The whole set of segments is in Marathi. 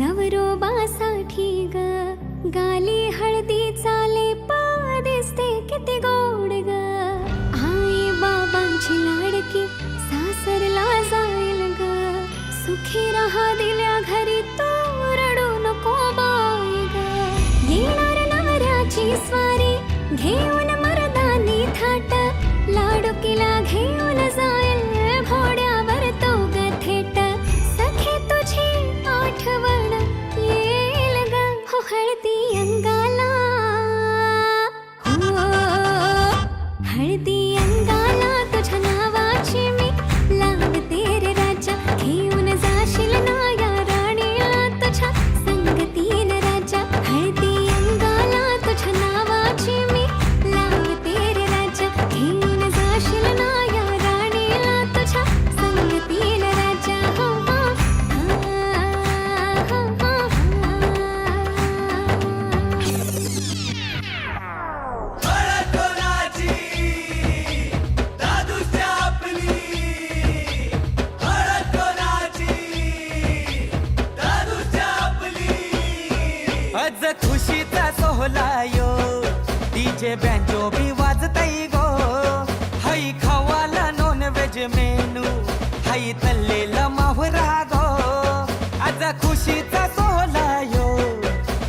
नवरोबासाठी ग. गाली हळदी चाले पा दिसते किती गोड ग. आई बाबांची लाडकी सासरला जाईल ग. सुखी राहा दिल्या घरी तू रडू नको बाय ग. येणार नवऱ्याची स्वारी घेऊन आज खुशीचा सोहला यो. डीजे बँजो बी वाजतई गो. हई खवाला नॉन व्हेज मेनू हई तल्लेला माहुरा गो. आज खुशीचा सोहला यो.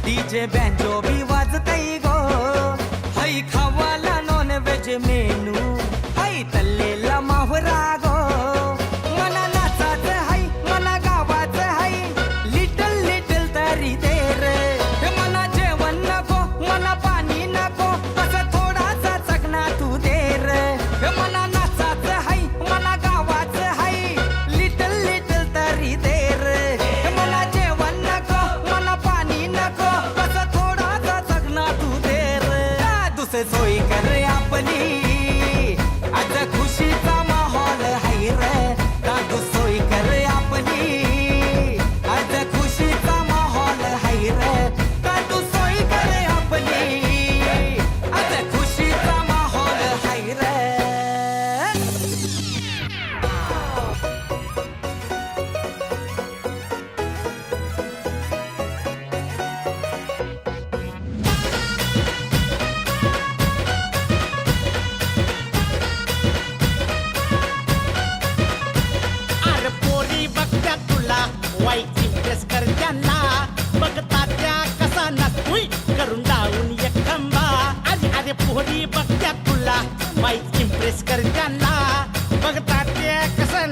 डीजे बँजो बी वाजतई गो. हई खवाला नॉन व्हेज मेनू हई तल्लेला माहुरा गो. company. माहीत इम्प्रेस करताना बघतात ते कसं